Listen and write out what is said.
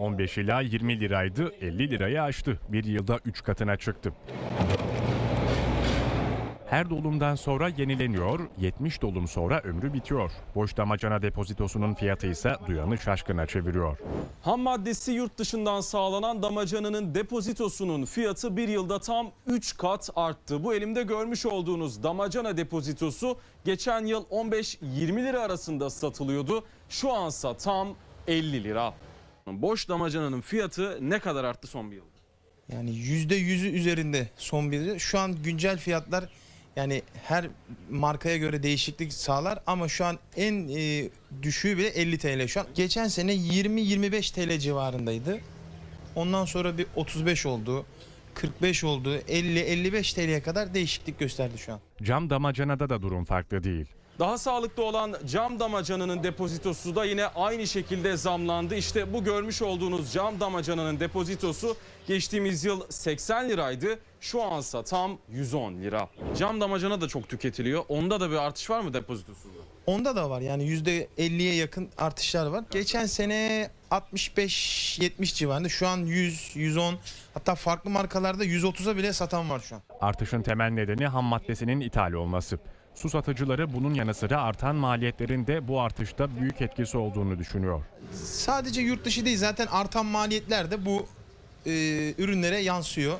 15 ila 20 liraydı, 50 lirayı aştı. Bir yılda 3 katına çıktı. Her dolumdan sonra yenileniyor, 70 dolum sonra ömrü bitiyor. Boş damacana depozitosunun fiyatı ise duyanı şaşkına çeviriyor. Ham maddesi yurt dışından sağlanan damacananın depozitosunun fiyatı bir yılda tam 3 kat arttı. Bu elimde görmüş olduğunuz damacana depozitosu geçen yıl 15-20 lira arasında satılıyordu. Şu ansa tam 50 lira. Boş damacananın fiyatı ne kadar arttı son bir yılda? Yani yüzde yüzü üzerinde son bir yıl. Şu an güncel fiyatlar yani her markaya göre değişiklik sağlar ama şu an en e, düşüğü bile 50 TL şu an. Geçen sene 20-25 TL civarındaydı. Ondan sonra bir 35 oldu. 45 oldu. 50-55 TL'ye kadar değişiklik gösterdi şu an. Cam damacanada da durum farklı değil. Daha sağlıklı olan cam damacananın depozitosu da yine aynı şekilde zamlandı. İşte bu görmüş olduğunuz cam damacananın depozitosu geçtiğimiz yıl 80 liraydı. Şu ansa tam 110 lira. Cam damacana da çok tüketiliyor. Onda da bir artış var mı depozitosunda? Onda da var yani %50'ye yakın artışlar var. Geçen sene 65-70 civarında şu an 100, 110 hatta farklı markalarda 130'a bile satan var şu an. Artışın temel nedeni ham maddesinin ithal olması. Su satıcıları bunun yanı sıra artan maliyetlerin de bu artışta büyük etkisi olduğunu düşünüyor. Sadece yurt dışı değil zaten artan maliyetler de bu e, ürünlere yansıyor.